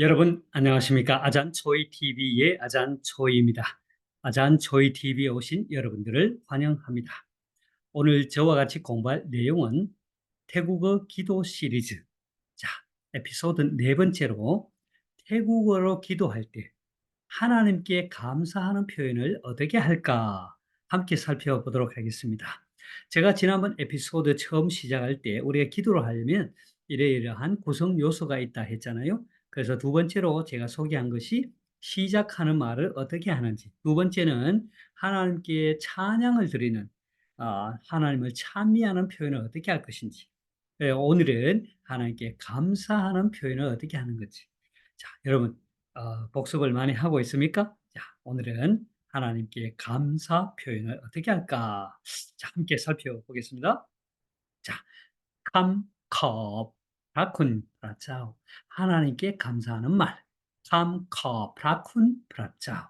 여러분 안녕하십니까? 아잔 초이 TV의 아잔 초이입니다. 아잔 초이 TV에 오신 여러분들을 환영합니다. 오늘 저와 같이 공부할 내용은 태국어 기도 시리즈. 자, 에피소드 네 번째로 태국어로 기도할 때 하나님께 감사하는 표현을 어떻게 할까 함께 살펴보도록 하겠습니다. 제가 지난번 에피소드 처음 시작할 때 우리가 기도를 하려면 이러이러한 구성 요소가 있다 했잖아요. 그래서 두 번째로 제가 소개한 것이 시작하는 말을 어떻게 하는지. 두 번째는 하나님께 찬양을 드리는, 어, 하나님을 찬미하는 표현을 어떻게 할 것인지. 예, 오늘은 하나님께 감사하는 표현을 어떻게 하는 건지. 자, 여러분, 어, 복습을 많이 하고 있습니까? 자, 오늘은 하나님께 감사 표현을 어떻게 할까? 자, 함께 살펴보겠습니다. 자, 감, 컵, 브라쿤, 브라짜오. 하나님께 감사하는 말. 감, 컵, 브라쿤, 브라짜오.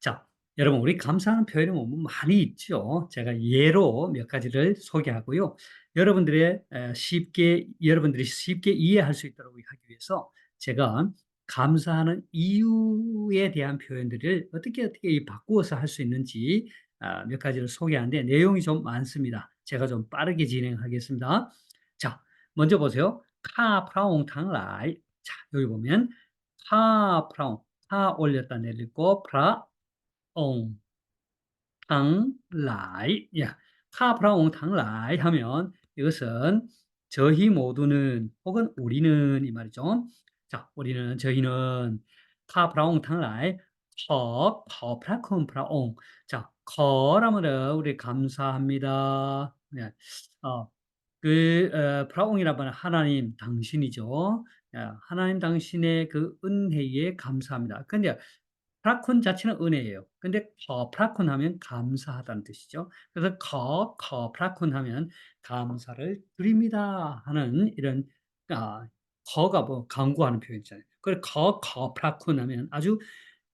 자, 여러분, 우리 감사하는 표현이 뭐 많이 있죠. 제가 예로 몇 가지를 소개하고요. 여러분들의 쉽게, 여러분들이 쉽게 이해할 수 있도록 하기 위해서 제가 감사하는 이유에 대한 표현들을 어떻게 어떻게 바꾸어서 할 수 있는지 아, 몇 가지를 소개하는데 내용이 좀 많습니다. 제가 좀 빠르게 진행하겠습니다. 자, 먼저 보세요. 카 프라옹 탕라이. 자, 여기 보면 카 프라옹 카 올렸다 내리고 프라옹 탕라이. 야, 카 프라옹 탕라이 하면 이것은 저희 모두는 혹은 우리는 이 말이죠. 자, 우리는 저희는 카 프라옹 탕라이 커, 커 프라콘 프라옹. 자, 커라면 우리 감사합니다. 네. 어, 그 어, 프라옹이라 면 하나님 당신이죠. 야, 하나님 당신의 그 은혜에 감사합니다. 근데 프라콘 자체는 은혜예요. 근데 커 프라콘 하면 감사하다는 뜻이죠. 그래서 커, 커 프라콘 하면 감사를 드립니다 하는 이런 아, 커가 뭐 강구하는 표현이잖아요. 그래서 커, 커 프라콘 하면 아주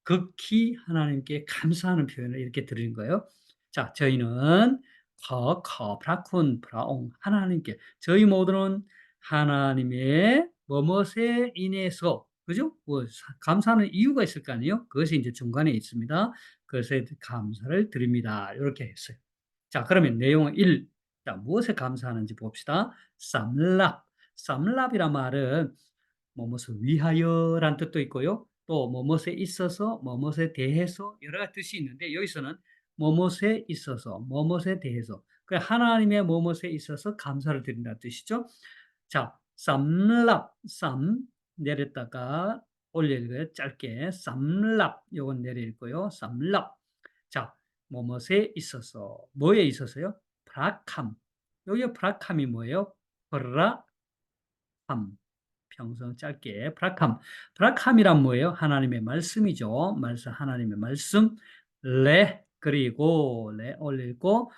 극히 하나님께 감사하는 표현을 이렇게 드리는 거예요. 자, 저희는 커, 커, 프라쿤, 프라옹, 하나님께. 저희 모두는 하나님의 뭐뭇에 인해서, 그죠? 뭐, 감사하는 이유가 있을 거 아니에요? 그것이 이제 중간에 있습니다. 그것에 감사를 드립니다. 이렇게 했어요. 자, 그러면 내용 1. 자, 무엇에 감사하는지 봅시다. 쌈랍. 쌈랍이란 말은 뭐뭇을 위하여란 뜻도 있고요. 또 뭐뭇에 있어서 뭐뭇에 대해서 여러 가지 뜻이 있는데 여기서는 뭐뭇에 있어서 뭐뭇에 대해서 그 하나님의 뭐뭇에 있어서 감사를 드린다는 뜻이죠. 자, 쌈랍 쌈 내렸다가 올려요 짧게 쌈랍 요건 내려 읽고요. 쌈랍 자, 뭐뭇에 있어서 뭐에 있어서요? 브라캄 여기 브라캄이 뭐예요? 브라캄 평성 짧게 브라캄. 브라캄이란 뭐예요? 하나님의 말씀이죠. 말씀 하나님의 말씀. 레 그리고 레 올리고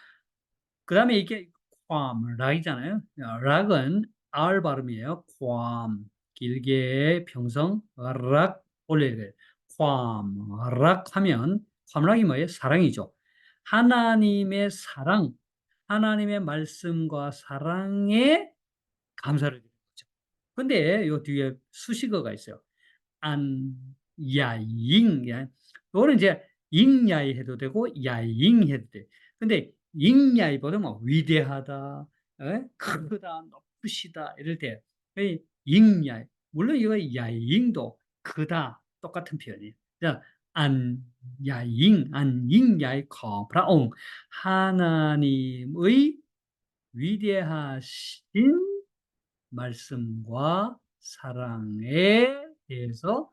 그 다음에 이게 괌 락이잖아요. 락은 R 발음이에요. 괌 길게 평성 락 돼요. 괌, 락 하면 괌락이 뭐예요? 사랑이죠. 하나님의 사랑, 하나님의 말씀과 사랑에 감사를 근데 요 뒤에 수식어가 있어요. 안, 야 잉. 야. 요거는 이제 잉야이 해도 되고 야잉 해도 돼. 근데 잉야이보다 뭐 위대하다, 에? 예? 크다, 높으시다 이럴 때 잉야이. 물론 이거 야잉도 크다 똑같은 표현이에요. 자, 안 야잉, 안 잉야이 커브라옹 하나님의 위대하신 말씀과 사랑에 대해서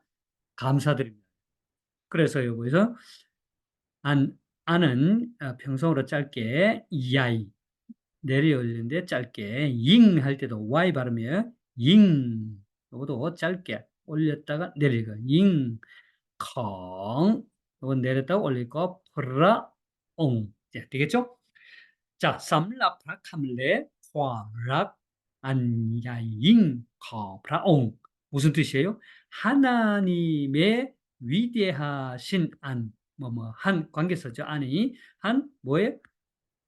감사드립니다. 그래서 여기서 안, 안은 어, 평성으로 짧게 야이 내려 올리는데 짧게 잉 할 때도 y 발음이에요. 잉. 이것도 짧게 올렸다가 내리고 잉. 컹. 이건 내렸다가 올리고 프라옹. 되겠죠? 자, 삼라프라캄레 과락 안야잉 커브라옹. 무슨 뜻이에요? 하나님의 위대하신 안, 뭐 뭐 한 관계서죠. 아니 한 뭐의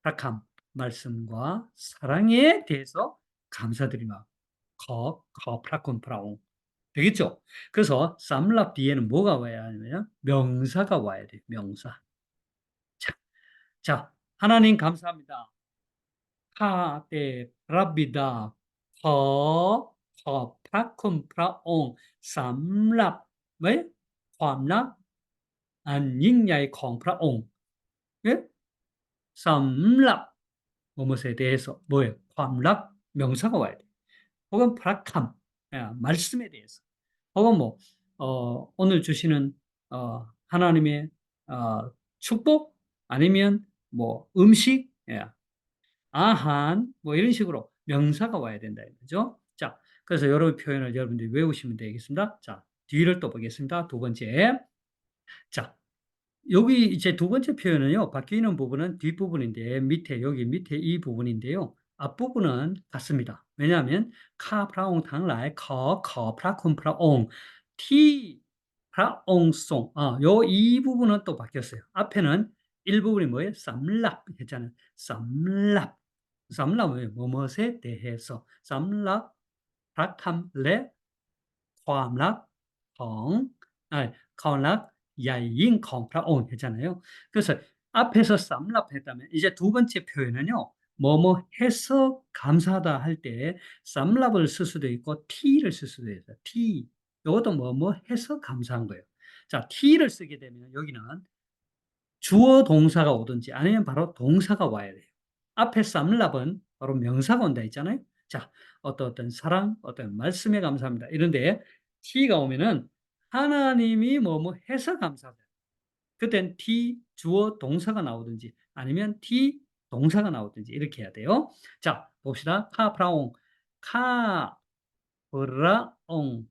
탁함 말씀과 사랑에 대해서 감사드리마. 거, 거, 프라콘, 프라옹. 되겠죠? 그래서 쌈라 뒤에는 뭐가 와야 하냐면 명사가 와야 돼. 명사. 자, 자 하나님 감사합니다. 하, 테, 라비다, 허, 허, 프라콘, 프라옹, 쌈랍, 왜? 화나 องค์สำหรับเว้ยความรักอันยิ่งใหญ่ของพระองค์เอ๊ะ 쌈랍 뭐뭐에 대해서 뭐예요?ความรั 명사가 와야 돼. 혹은 브라캄 예, 말씀에 대해서 혹은 뭐 어, 오늘 주시는 어, 하나님의 어, 축복 아니면 뭐 음식 예, 아한 뭐 이런 식으로 명사가 와야 된다 이거죠. 자, 그래서 여러 표현을 여러분들이 외우시면 되겠습니다. 자, 뒤를 또 보겠습니다. 두 번째. 자, 여기 이제 두 번째 표현은요. 바뀌는 부분은 뒷부분인데 밑에 여기 밑에 이 부분인데요. 앞부분은 같습니다. 왜냐하면 카프라옹 당라이 커, 커프라 콤프라옹 티 프라옹송 아, 이 부분은 또 바뀌었어요. 앞에는 일부분이 뭐예요? 삼랍 했잖아요. 삼랍 삼랍은 뭐뭐에 대해서 삼랍 락함레 화암락 엉 아니 야인 콩프라온 했잖아요. 그래서 앞에서 쌈랍했다면 이제 두 번째 표현은요. 뭐뭐 해서 감사하다 할 때 쌈랍을 쓸 수도 있고 t를 쓸 수도 있어요. t. 이것도 뭐뭐 해서 감사한 거예요. 자, t를 쓰게 되면 여기는 주어 동사가 오든지 아니면 바로 동사가 와야 돼요. 앞에 쌈랍은 바로 명사가 온다 했잖아요. 자, 어떤 어떤 사랑, 어떤 말씀에 감사합니다. 이런데 t가 오면은 하나님이 뭐뭐 해서 감사하다. 그땐 T 주어 동사가 나오든지 아니면 T 동사가 나오든지 이렇게 해야 돼요. 자, 봅시다. 카 프라옹 카 프라옹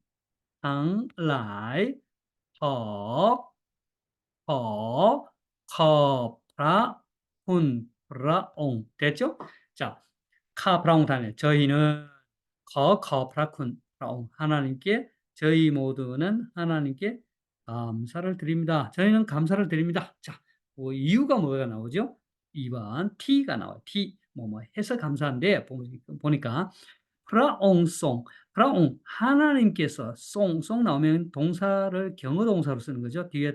당라이 허 허, 커, 프라, 훈, 프라옹. 됐죠? 자, 카, 프라옹 다음에 저희는 커, 커, 프라쿤, 프라옹. 하나님께 저희 모두는 하나님께 감사를 드립니다. 저희는 감사를 드립니다. 자, 뭐 이유가 뭐가 나오죠? 2번 T가 나와요. T 뭐뭐 해서 감사한데 보니까 프라옹송 프라옹 하나님께서 송송 나오면 동사를 경어 동사로 쓰는 거죠. 뒤에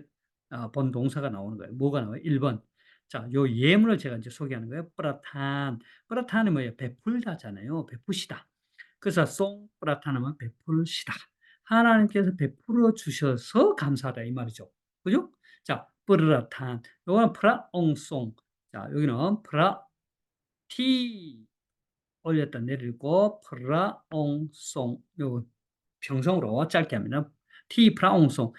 어, 본 동사가 나오는 거예요. 뭐가 나와요? 1번. 자, 요 예문을 제가 이제 소개하는 거예요. 프라탄. 프라탄이 뭐예요? 베풀다잖아요. 베푸시다. 그래서 송 프라탄은 베풀시다. 하나님께서 베풀어 주셔서 감사하다 이 말이죠. 그죠? 자, 뿌르라탄. 요거는 프라옹송. 자, 여기는 프라 티 올렸다 내리고 프라옹송. 요 평성으로 짧게 하면 티 프라옹송.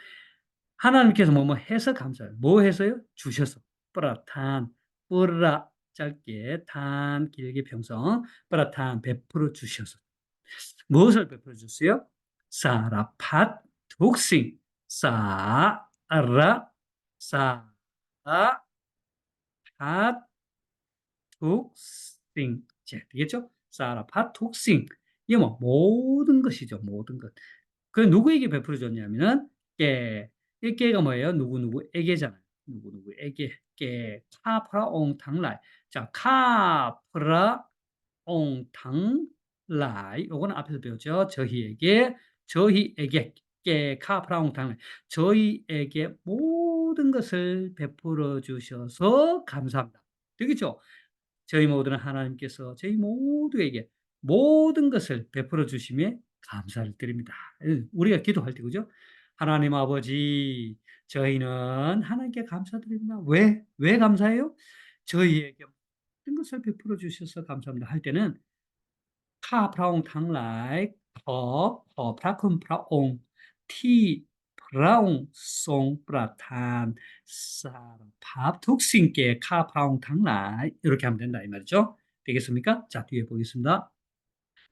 하나님께서 뭐뭐 해서 감사해요. 뭐 해서요? 주셔서. 뿌라탄. 뿌라 짧게 탄 길게 평성. 뿌라탄 베풀어 주셔서. 무엇을 베풀어 줬어요? 독싱 사라 사라 팟 독싱 자, 되겠죠? 사라팟 독싱 이게 뭐 모든 것이죠 모든 것 그 누구에게 베풀어 줬냐면은 깨, 이 깨가 뭐예요? 누구누구에게잖아요. 누구누구에게. 깨. 카프라옹 당라이. 자 카프라옹 당라이. 요거는 앞에서 배웠죠? 저희에게 저희에게 카프라옹탕을 저희에게 모든 것을 베풀어 주셔서 감사합니다. 되겠죠? 저희 모두는 하나님께서 저희 모두에게 모든 것을 베풀어 주심에 감사를 드립니다. 예, 우리가 기도할 때 그죠? 하나님 아버지 저희는 하나님께 감사드립니다. 왜? 왜 감사해요? 저희에게 모든 것을 베풀어 주셔서 감사합니다. 할 때는 카프라옹탕라이 ทั้งหลายขอขอพระคุณพระองค์ที่พระองค์ทรงประทานสารภาพทุกสิ่งแก่ข้าพระองค์ทั้งหลาย 이렇게 하면 된다 이 말이죠. 되겠습니까? 자, 뒤에 보겠습니다.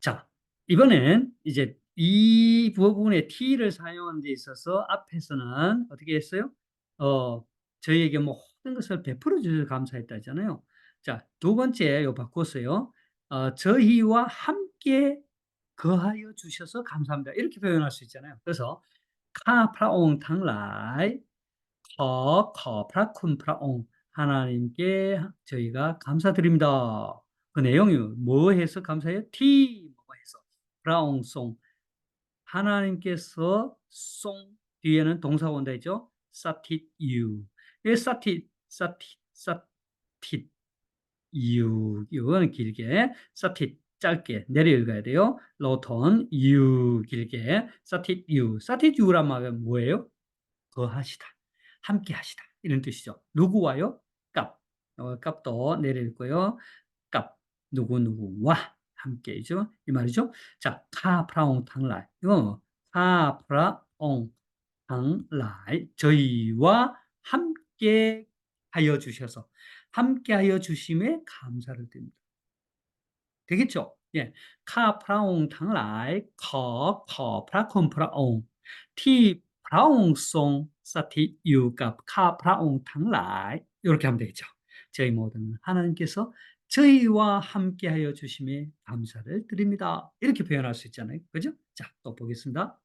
자, 이번엔 이제 이 부분에 t를 사용하는 데 있어서 앞에서는 어떻게 했어요? 어, 저희에게 모든 것을 베풀어 주셔서 감사했다 했잖아요. 자, 두 번째 요 바꿨어요. 어, 저희와 함께 거하여 주셔서 감사합니다. 이렇게 표현할 수 있잖아요. 그래서 카프라옹 탕라이 커 커프라 쿤프라옹 하나님께 저희가 감사드립니다. 그 내용이 뭐 해서 감사해요? 티 뭐해서 프라옹송 하나님께서 송 뒤에는 동사가 온다 했죠? 사티 유. 사티 사티 사티 유 이거는 길게 사티 짧게 내려 읽어야 돼요. 로톤 you 길게 사tit you. 사tit you란 말은 뭐예요? 거하시다. 함께 하시다. 이런 뜻이죠. 누구와요? 값. 어, 값도 내려 읽고요. 값. 누구 누구와 함께이죠. 이 말이죠. 자, 카프라옹 탕라이. 이거 카프라옹 탕라이. 저희와 함께 하여 주셔서 함께 하여 주심에 감사를 드립니다. 되겠죠? 예. 카 프라옹 탕라이 커, 커 프라콘 프라옹 티 프라옹 송 사티 유갑 카 프라옹 탕라이 이렇게 하면 되겠죠. 저희 모든 하나님께서 저희와 함께하여 주심에 감사를 드립니다. 이렇게 표현할 수 있잖아요. 그죠? 자, 또 보겠습니다.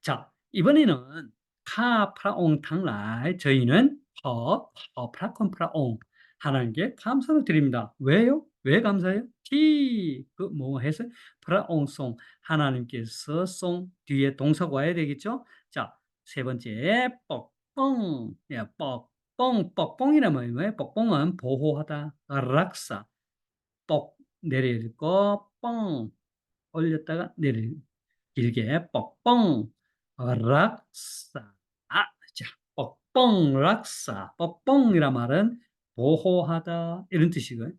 자, 이번에는 카 프라옹 탕라이 저희는 허, 허 프라콘 프라옹 하나님께 감사를 드립니다. 왜요? 왜 감사해요? 티, 그 뭐 해서 프라옹송 하나님께서 송 뒤에 동사가 와야 되겠죠? 자, 세 번째 뻑뻥. 예, 뻑뻥. 뻑뻥이라면 뭐예요? 뻑뻥은 보호하다, 락사. 뻑 내려 읽고 뻥 올렸다가 내려 길게 뻑뻥 락사. 자, 뻑뻥 락사. 뻑뻥이란 말은 보호하다 이런 뜻이고요.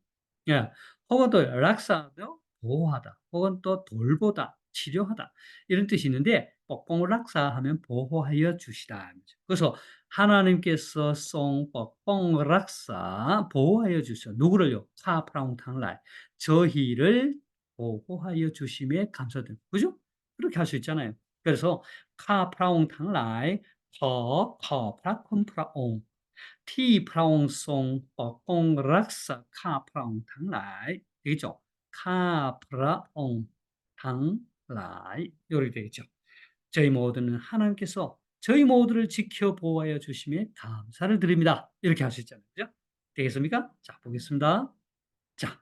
예. 혹은 또 락사도 보호하다. 혹은 또 돌보다, 치료하다. 이런 뜻이 있는데 뻑뻥 락사하면 보호하여 주시다. 그래서 하나님께서 송 뻑뻥 락사 보호하여 주셔. 누구를요? 카프라웅 탕라이. 저희를 보호하여 주심에 감사드립니다. 그죠? 그렇게 할 수 있잖아요. 그래서 카프라웅 탕라이 더, 더, 프라콘 프라옹 ที่พระองค์ทรงปกป้องรักษาข้าพระองค์ทั้งหลาย 되겠죠? ข้าพระองค์ทั้งหลาย 이렇게 되겠죠. 저희 모두는 하나님께서 저희 모두를 지켜 보호하여 주심에 감사를 드립니다. 이렇게 할 수 있잖아요. 그죠? 되겠습니까? 자, 보겠습니다. 자,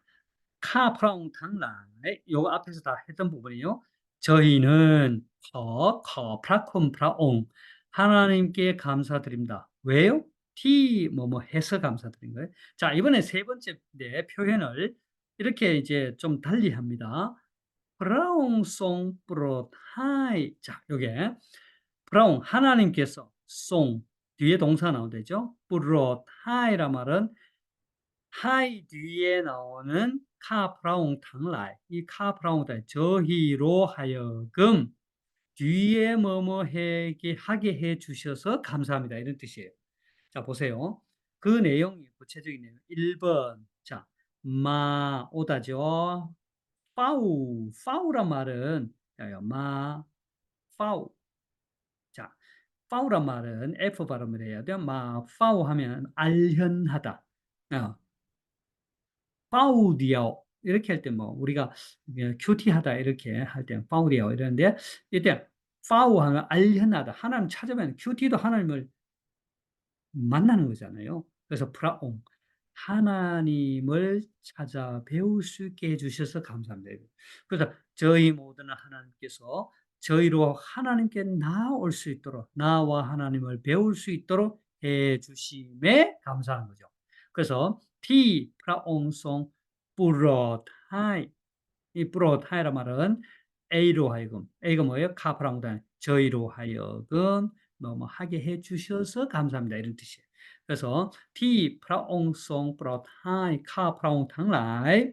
카프라옹탕라이 요거 앞에서 다 했던 부분이요. 저희는 커, 커, 프라콘, 프라옹 하나님께 감사드립니다. 왜요? T 뭐 뭐 해서 감사드린 거예요. 자, 이번에 세 번째 네, 표현을 이렇게 이제 좀 달리 합니다. 브라웅송 브로하이. 자, 요게 브라웅 하나님께서 송 뒤에 동사 나오되죠. 브로하이라 말은 하이 뒤에 나오는 카프라웅 탕라이. 이 카프라웅 탕 저희로 하여금 뒤에 뭐뭐 하게 해 주셔서 감사합니다. 이런 뜻이에요. 자, 보세요. 그 내용이 구체적인 내용. 1번. 자, 마, 오다죠. 파우, 파우란 말은, 마, 파우. 자, 파우란 말은 F 발음을 해야 돼요. 마, 파우 하면 알현하다. 어. 파우디오. 이렇게 할 때 뭐, 우리가 큐티하다. 이렇게 할 때 파우디오. 이러는데, 이때 파우 하면 알현하다. 하나님 찾으면 큐티도 하나님을 만나는 거잖아요. 그래서 프라옹 하나님을 찾아 배울 수 있게 해 주셔서 감사합니다. 그래서 저희 모두는 하나님께서 저희로 하나님께 나올 수 있도록 나와 하나님을 배울 수 있도록 해 주심에 감사한 거죠. 그래서 티 프라옹송 뿌러타이 이 뿌러타이란 말은 A로 하여금 A가 뭐예요? 카프라옹단 저희로 하여금 뭐뭐 하게 해 주셔서 감사합니다. 이런 뜻이에요. 그래서 티 프라옹송 프라타이 카 프라옹 탕라이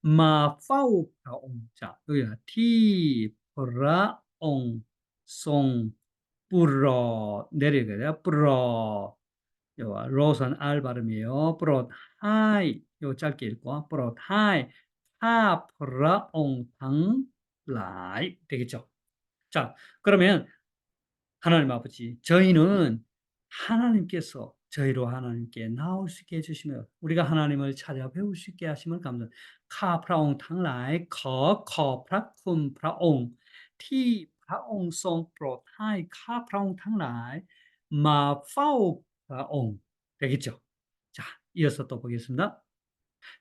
마 파우 프라옹 자 여기가 티 프라옹 송 뿌러 내려가요. 뿌러 요 로선 알 발음이에요. 프로타이 요 짧게 읽고 프로타이 카 프라옹 탕라이 되겠죠. 자 그러면 하나님 아버지 저희는 하나님께서 저희로 하나님께 나올 수 있게 해주시며 우리가 하나님을 찾아 배울 수 있게 하심을 감사합니다. 카프라옹 탕라이 커 커프라 쿰프라옹 티프라옹 송프로 타이 카프라옹 탕라이 마파오프라옹 되겠죠? 자 이어서 또 보겠습니다.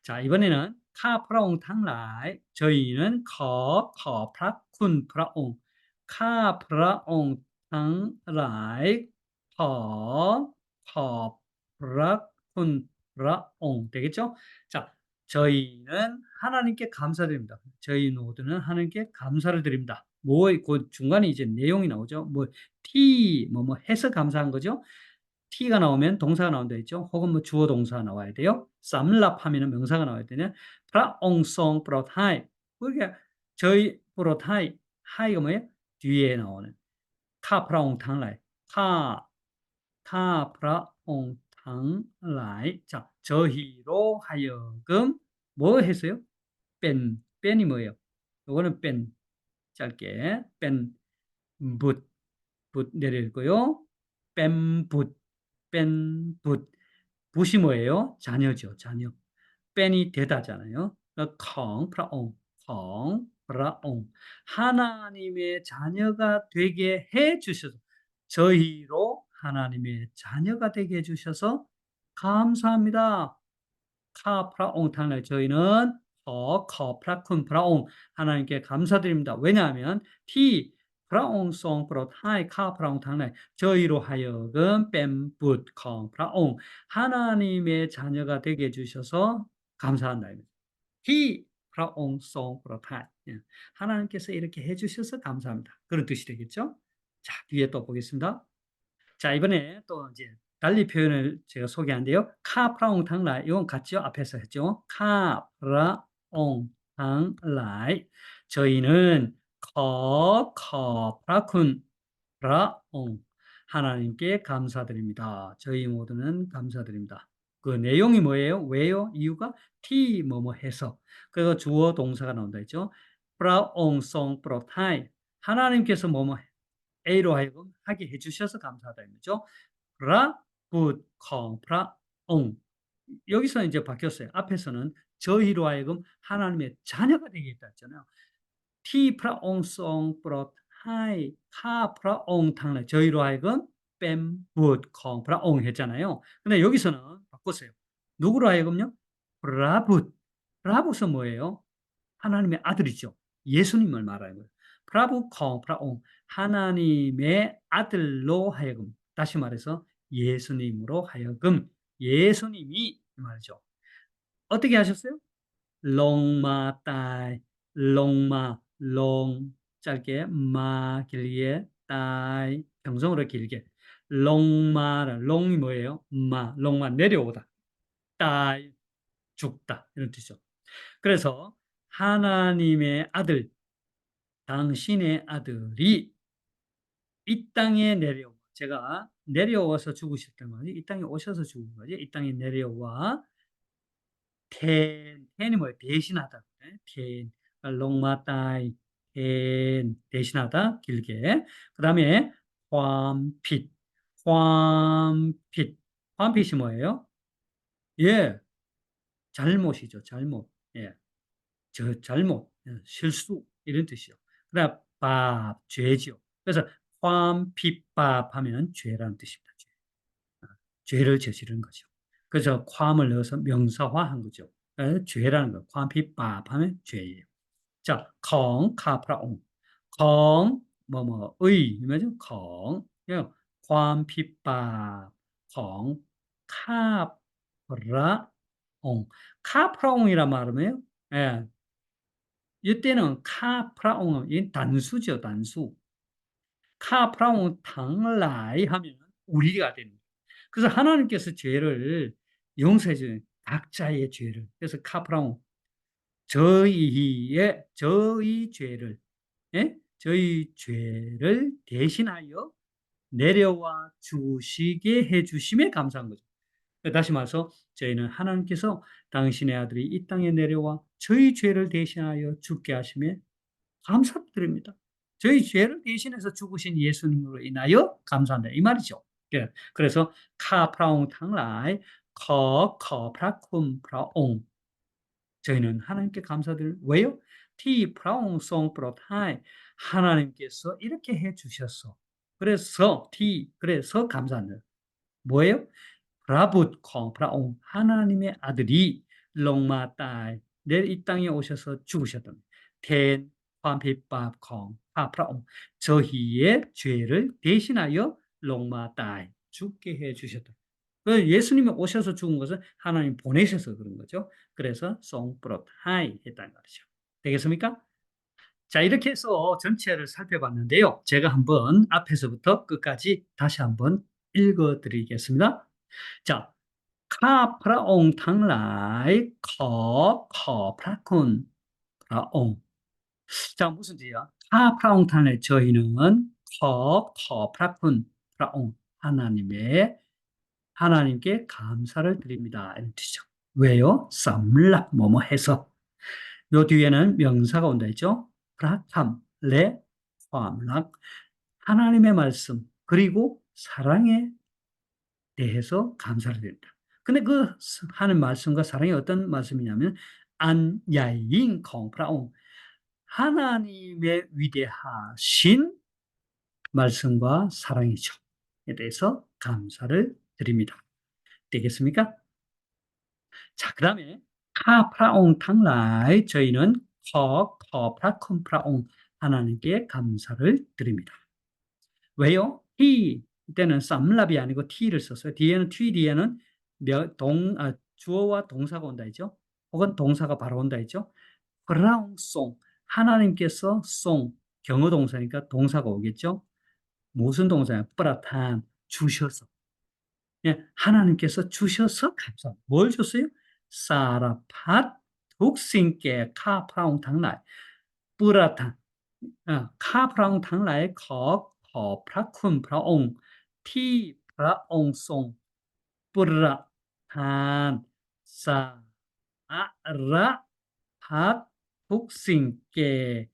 자 이번에는 카프라옹 탕라이 저희는 커 커프라 쿤프라옹 카프라옹 ทั้งหลายขอขอบพระคุณพระองค์ 되겠죠? 자, 저희는 하나님께 감사드립니다. 저희 모두는 하나님께 감사를 드립니다. 뭐, 그 중간에 이제 내용이 나오죠. 뭐, T, 뭐, 뭐 해서 감사한 거죠. T가 나오면 동사가 나온다 했죠. 혹은 뭐 주어 동사가 나와야 돼요. 쌈랍 하면은 명사가 나와야 되냐. 프라옹송 프로타이. 그게 저희 프로타이. 하이가 뭐예요? 뒤에 나오는. 카 프라옹 탕라이. 카, 카 프라옹 탕라이. 자, 저희로 하여금 뭐 했어요? 뺀, 뺀이 뭐예요? 요거는 뺀. 짧게. 뺀, 붓, 붓 내려있고요. 뺀붓. 뺀 붓. 붓이 뭐예요? 자녀죠. 자녀. 뺀이 되다잖아요. 컹, 프라옹, 컹, 프 라옹. 하나님의 자녀가 되게 해 주셔서 저희로 하나님의 자녀가 되게 해 주셔서 감사합니다. 카 프라옹 탕날 저희는 어, 커 프라쿤 프라옹 하나님께 감사드립니다. 왜냐하면 티 프라옹 송 프로 타이 카 프라옹 탕날 저희로 하여금 뺨붓 컹 프라옹 하나님의 자녀가 되게 해 주셔서 감사한다. 티 프라옹송 프로타이 예. 하나님께서 이렇게 해주셔서 감사합니다. 그런 뜻이 되겠죠? 자 뒤에 또 보겠습니다. 자 이번에 또 이제 달리 표현을 제가 소개한데요. 카 프라옹 탕라이 이건 같죠? 앞에서 했죠. 카 프라옹 탕라이 저희는 커, 커, 프라쿤, 프라옹 하나님께 감사드립니다. 저희 모두는 감사드립니다. 그 내용이 뭐예요? 왜요? 이유가 티 뭐뭐 해서 그래서 주어 동사가 나온다 했죠. 프라옹송 프로타이 하나님께서 뭐뭐 A로 하여금 하게 해주셔서 감사하다 이거죠. 프라 붓콩 프라 옹 여기서 이제 바뀌었어요. 앞에서는 저희로 하여금 하나님의 자녀가 되게 했다 했잖아요. 티 프라 옹 송 프로타이 카 프라 옹 탕라 저희로 하여금 뺨, 붓, 콩, 프라 옹 했잖아요. 근데 여기서는 바꿨어요. 누구로 하여금요? 브라붓. 브라붓은 뭐예요? 하나님의 아들이죠. 예수님을 말하는 거예요. 프라부 콩, 프라옹. 하나님의 아들로 하여금. 다시 말해서 예수님으로 하여금. 예수님이 말이죠. 어떻게 하셨어요? 롱마 따이, 롱마, 롱, 짧게, 마, 길게, 따이, 경성으로 길게. 롱마라, 롱이 뭐예요? 마, 롱마, 내려오다. 따이, 죽다. 이런 뜻이죠. 그래서 하나님의 아들, 당신의 아들이 이 땅에 내려와, 제가 내려와서 죽으셨던 거지, 이 땅에 오셔서 죽은 거지, 이 땅에 내려와, 텐, 텐이 뭐예요? 대신하다. 텐, 롱마따이, 텐, 대신하다, 길게. 그 다음에, 환핏, 환핏. 환핏이 뭐예요? 예, 잘못이죠, 잘못. 예, 저 잘못, 예, 실수, 이런 뜻이요. 그 다음, 밥, 죄죠. 그래서, 환핏밥 하면 죄라는 뜻입니다. 죄. 아, 죄를 저지른 거죠. 그래서 괌을 넣어서 명사화한 거죠. 죄라는 거. 괌피밥 하면 죄예요. 자, 콩, 카프라 옹. 콩, 뭐, 뭐, 의, 뭐죠? 콩. 말은요, 예. 이때는 카 프라옹은 이 단수죠, 단수. 카 프라옹 당라이 하면 우리가 됩니다. 그래서 하나님께서 죄를 용서해 주는 각자의 죄를. 그래서 카 프라옹 저희의 저희 죄를 예? 저희 죄를 대신하여 내려와 주시게 해 주심에 감사한 거죠. 다시 말해서 저희는 하나님께서 당신의 아들이 이 땅에 내려와 저희 죄를 대신하여 죽게 하심에 감사드립니다. 저희 죄를 대신해서 죽으신 예수님으로 인하여 감사한다 이 말이죠. 예. 그래서 카프라옹 탕라이 커, 커, 프라쿰, 프라옹. 저희는 하나님께 감사드릴 왜요? 티 프라옹 송 프로타이 하나님께서 이렇게 해 주셨어. 그래서 티 그래서 감사한다. 뭐예요? 브라붓 콩 프라옹 하나님의 아들이 롱마 딸 내이 땅에 오셔서 죽으셨던 텐 환피밥 콩 카프라옹 저희의 죄를 대신하여 롱마다이 죽게 해 주셨다. 그 예수님이 오셔서 죽은 것은 하나님 보내셔서 그런 거죠. 그래서 송프로타이 했다는 말이죠. 되겠습니까? 자, 이렇게 해서 전체를 살펴봤는데요. 제가 한번 앞에서부터 끝까지 다시 한번 읽어드리겠습니다. 자, 카프라옹 탕라이 커, 커프라콘, 프라옹. 자, 무슨 뜻이야? 카프라옹 탕라이 저희는 커, 커프라콘, 프라옹. 하나님의, 하나님께 감사를 드립니다. 이런 뜻이죠. 왜요? 쌈락 뭐뭐 해서. 요 뒤에는 명사가 온다 했죠? 브라탐, 레, 화암락. 하나님의 말씀 그리고 사랑에 대해서 감사를 드립니다. 근데 그 하는 말씀과 사랑이 어떤 말씀이냐면 안야인 콩프라옹 하나님의 위대하신 말씀과 사랑이죠. 에 대해서 감사를 드립니다. 되겠습니까? 자, 그 다음에 카프라옹 탕라이 저희는 커, 커프라콘 프라옹 하나님께 감사를 드립니다. 왜요? 히 이때는 쌈랍이 아니고 t를 썼어요. 뒤에는 t 뒤에는 동 아, 주어와 동사가 온다 했죠. 혹은 동사가 바로 온다 했죠. 프라옹 송 하나님께서 송 경어 동사니까 동사가 오겠죠. 무슨 동사야? 뿌라탄 주셔서 예, 하나님께서 주셔서 감사. 뭘 줬어요? 사라팟 thuộc sinh kẻ Kha Prong tháng lại Pura tháng Kha Prong tháng lại có có Pra Kun Pra Ông Thi Pra Ông Sông Pura Than Sa A Ra Hát thuộc sinh kẻ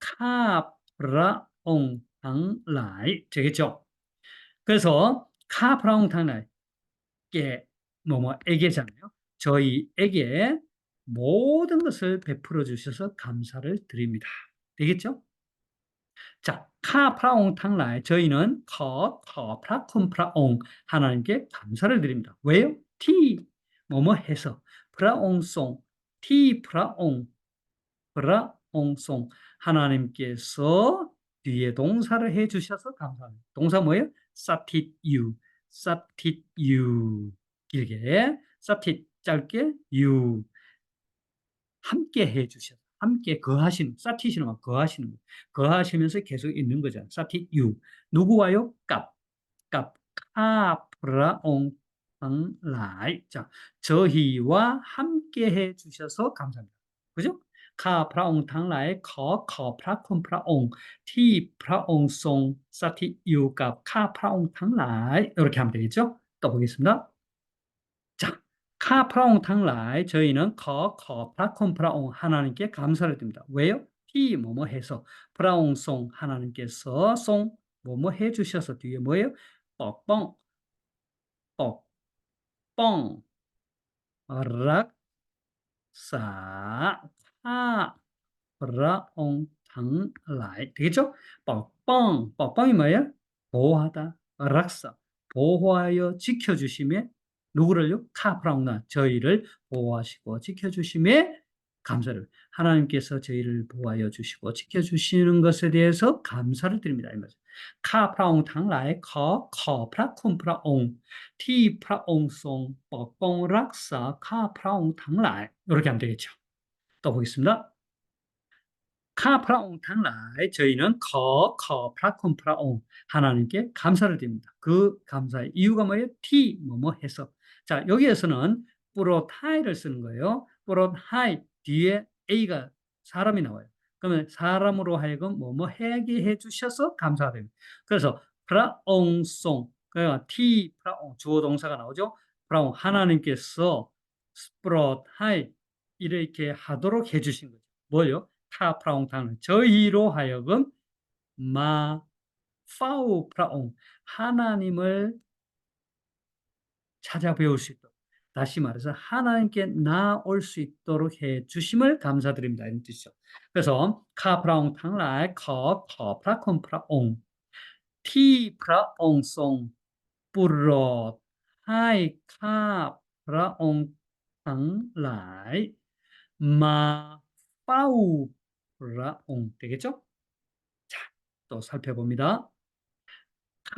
Kha Pra Ông tháng lại 되겠죠? 그래서 Kha Prong tháng lại 게 뭐뭐에게잖아요. 저희에게 모든 것을 베풀어 주셔서 감사를 드립니다. 되겠죠? 자, 카프라옹탕날 저희는 커, 커, 프라쿤 프라옹 하나님께 감사를 드립니다. 왜요? 티 뭐뭐 해서 프라옹송 티 프라옹 프라옹송 하나님께서 뒤에 동사를 해 주셔서 감사합니다. 동사 뭐예요? 사tit you 길게, 사tit 짧게 you 함께 해 주셔서 함께 거하시는, 사티시는 말 거하시는 거. 거하시면서 계속 있는 거잖아요. 사티 유. 누구와요? 깝. 깝. 카프라옹 앙라이. 자, 저희와 함께 해 주셔서 감사합니다. 그죠? ข้าพระองค์ทั้งหลายขอขอบพระคุณพระองค์ที่พระองค์ทรงสถิตอยู่กับข้าพระองค์ทั้งหลาย 이렇게 하면 되겠죠? 또 보겠습니다. 자, 카프라옹탕라이 저희는 거, 거, 프라콘 프라옹 하나님께 감사를 드립니다. 왜요? 티 뭐뭐 해서 프라옹송 하나님께서 송 뭐뭐 해 주셔서 뒤에 뭐예요? 뻑뻥 뻑뻥 락사 카 프라옹 당라이 되겠죠? 뻑뻥 뻑뻥이 뭐예요? 보호하다 락사 보호하여 지켜주심에 누구를요? 카프라우나 저희를 보호하시고 지켜주심에 감사를 하나님께서 저희를 보호하여 주시고 지켜주시는 것에 대해서 감사를 드립니다. 이 말이죠. 카프라옹 당라이 커 커프라 쿰프라 옹 티프라 옹송 뻑뽕 락사 카프라옹 당라이 이렇게 하면 되겠죠. 또 보겠습니다. 카프라옹 당라이 저희는 커 커프라 쿰프라 옹 하나님께 감사를 드립니다. 그 감사의 이유가 뭐예요? 티 뭐뭐 해서 자, 여기에서는 뿌로타이를 쓰는 거예요. 뿌로타이 뒤에 A가 사람이 나와요. 그러면 사람으로 하여금 뭐뭐 하게 해주셔서 감사드립니다. 그래서 프라옹송, 그러니까 티 프라옹 주어 동사가 나오죠. 프라옹 하나님께서 스프로타이 이렇게 하도록 해주신 거죠. 뭐요? 타 프라옹타는 저희로 하여금 마 파우 프라옹 하나님을 찾아 배울 수 있도록 다시 말해서 하나님께 나올 수 있도록 해 주심을 감사드립니다. 이런 뜻이죠. 그래서 카프라옹 탕라이 커, 커, 프라콘 프라옹 티 프라옹송 뿌러 하이 카프라옹 탕라이 마 파우 프라옹 되겠죠? 또 살펴봅니다. ข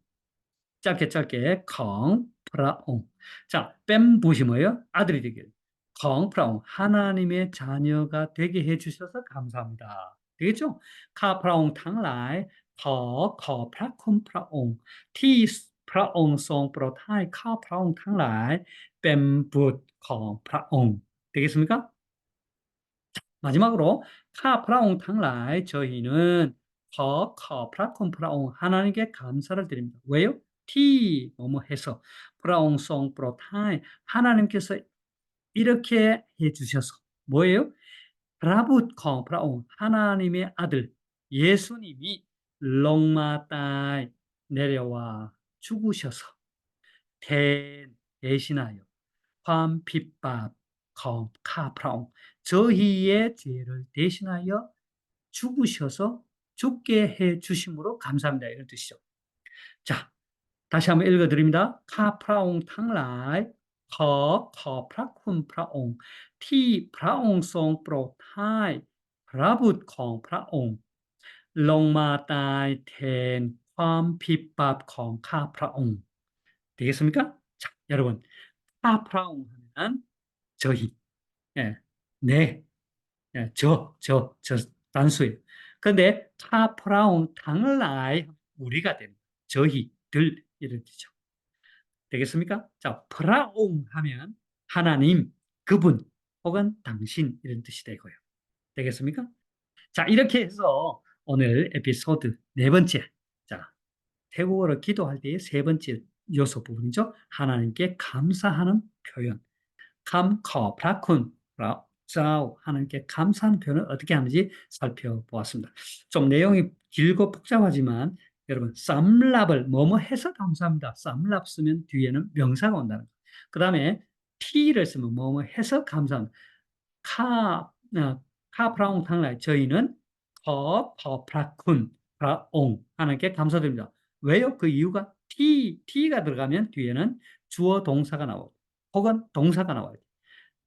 짧게 짧게 컹 프라옹. 자, 뺨붓이 뭐예요? 아들이 되길. 컹 프라옹. 하나님의 자녀가 되게 해주셔서 감사합니다. 되겠죠? 카 프라옹 탕라이 더, 거, 프라콘 프라옹. 티 프라옹 송 프로타이 카 프라옹 탕라이 뺨붓 컹 프라옹. 되겠습니까? 마지막으로 카 프라옹 탕라이 저희는 더, 거, 프라콘 프라옹 하나님께 감사를 드립니다. 왜요? 티 뭐뭐 해서 브라옹송 브로타이 하나님께서 이렇게 해주셔서 뭐예요? 브라붓콩 브라옹 하나님의 아들 예수님이 롱마따이 내려와 죽으셔서 대, 대신하여 환핍밥 콩 카프라옹 저희의 죄를 대신하여 죽으셔서 죽게 해 주심으로 감사합니다. 이런 뜻이죠. 자, 다시 한번 읽어드립니다. 카프라옹 탕라이 커, 커, 프라쿤 프라옹 티 프라옹 송 프로타이 프라붓 콩 프라옹 ลงมาตายแทนความผิดบาปของข้าพระองค์ 되겠습니까? 자, 여러분 카프라옹 하면 저희, 예, 네, 예, 저, 저, 저 단수예요. 근데 카프라옹 당라이 우리가 됩니다. 저희들 이런 뜻이죠. 되겠습니까? 자, 프라옹 하면 하나님, 그분 혹은 당신 이런 뜻이 되고요. 되겠습니까? 자, 이렇게 해서 오늘 에피소드 네 번째, 자, 태국어로 기도할 때의 세 번째 요소 부분이죠. 하나님께 감사하는 표현. 감, 커, 프라쿤, 짜오 하나님께 감사하는 표현을 어떻게 하는지 살펴보았습니다. 좀 내용이 길고 복잡하지만 여러분 쌈랍을 뭐뭐 해서 감사합니다. 쌈랍 쓰면 뒤에는 명사가 온다는 거. 그 다음에 T를 쓰면 뭐뭐 해서 감사합니다. 카, 어, 카 프라옹 탕라이 저희는 거, 거 프라쿤, 프라옹 하나님께 감사드립니다. 왜요? 그 이유가 T, T가 들어가면 뒤에는 주어 동사가 나오고 혹은 동사가 나와요.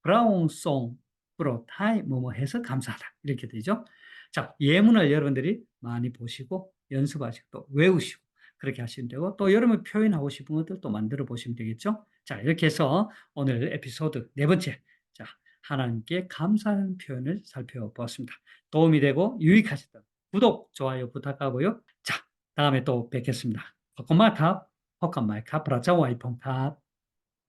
브라옹송, 프로타이 뭐뭐 해서 감사하다. 이렇게 되죠. 자, 예문을 여러분들이 많이 보시고 연습하시고 또 외우시고 그렇게 하시면 되고 또 여러분이 표현하고 싶은 것들 또 만들어 보시면 되겠죠. 자, 이렇게 해서 오늘 에피소드 네 번째. 자, 하나님께 감사하는 표현을 살펴보았습니다. 도움이 되고 유익하셨던 구독, 좋아요 부탁하고요. 자, 다음에 또 뵙겠습니다. 코코마탑, 호카마이카, 브라자와이퐁탑.